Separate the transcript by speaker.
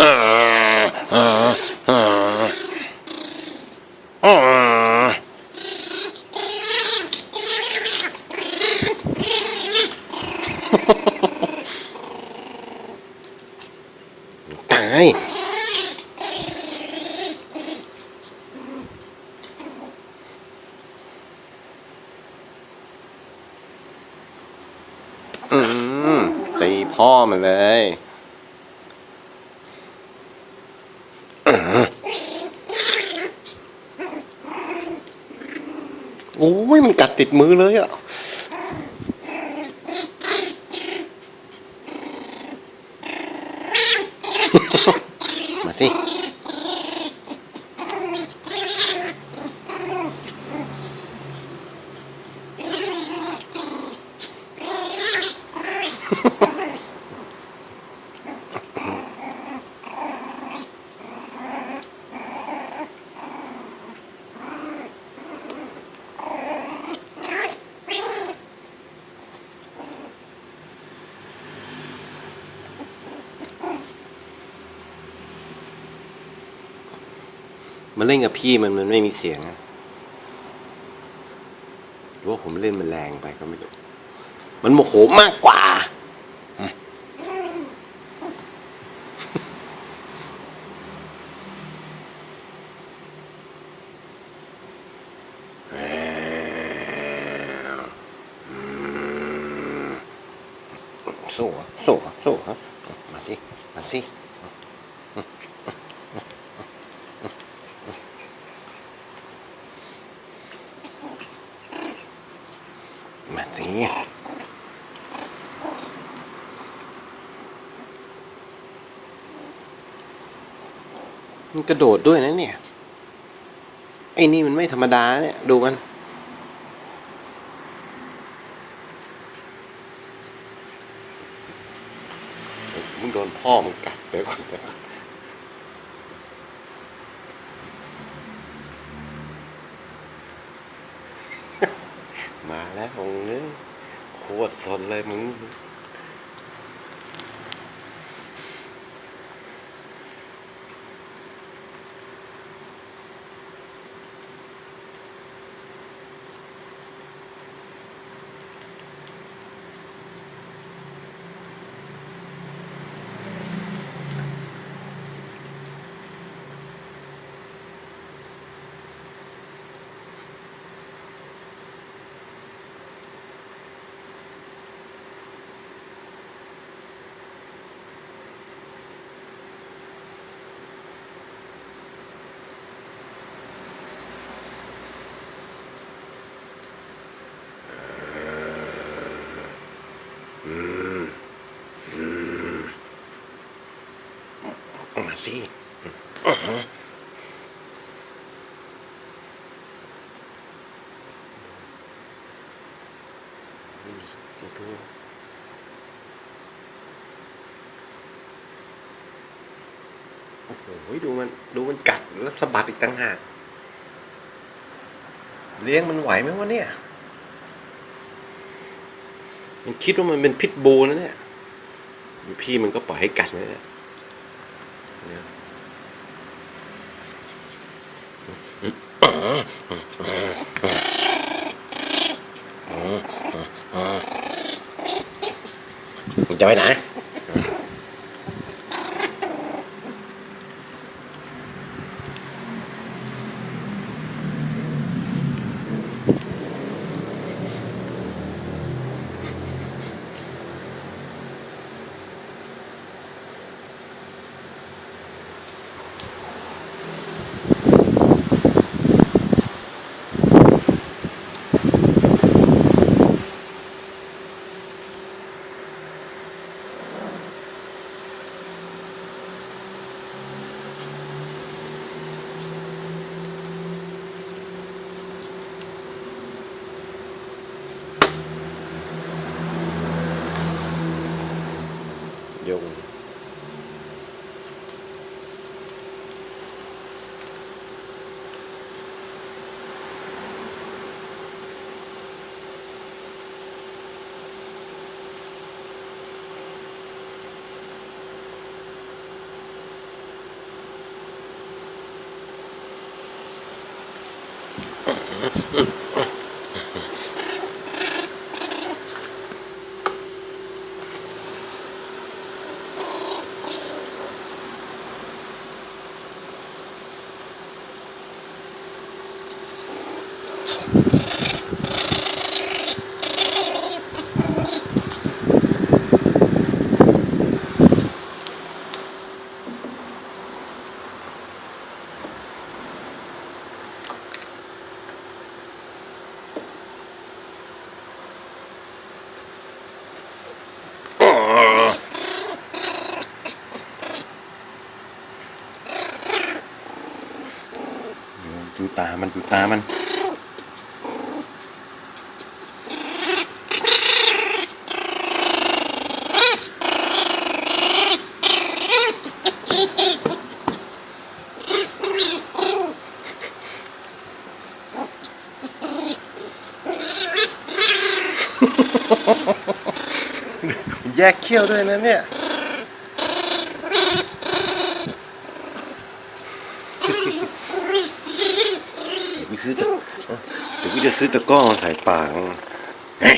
Speaker 1: ตายอืมตีพ่อมันเลย โอ้ยมันกัดติดมือเลยอะมาสิ มันเล่นกับพี่มันมันไม่มีเสียงอะหรือว่าผมเล่นมันแรงไปก็ไม่รู้มันโมโหมากกว่า สู้สู้สู้เหรอมาสิ มาสิ มาสิ มันกระโดดด้วยนะเนี่ย ไอ้นี่มันไม่ธรรมดาเนี่ย ดูมัน มึงโดนพ่อมึงกัดเดี๋ยวก่อนเดี๋ยวก่อนมาแล้วมึงเอ้ยโคตรสนเลยมึง มาสิอือหือดูดูโอ้โหดูมัน ดูมันกัดแล้วสะบัดอีกต่างหาก เลี้ยงมันไหวไหมวะเนี่ย มันคิดว่ามันเป็นพิษบูนะเนี่ย พี่มันก็ปล่อยให้กัดนะเนี่ย มึง จะ ตา มันอยู่ตา มัน แยกเขี้ยวด้วยนะเนี่ยเดี๋ยวกูซื้อตะเดี๋ยวกูจะซื้อตะก้อมาใส่ปากเฮ้ย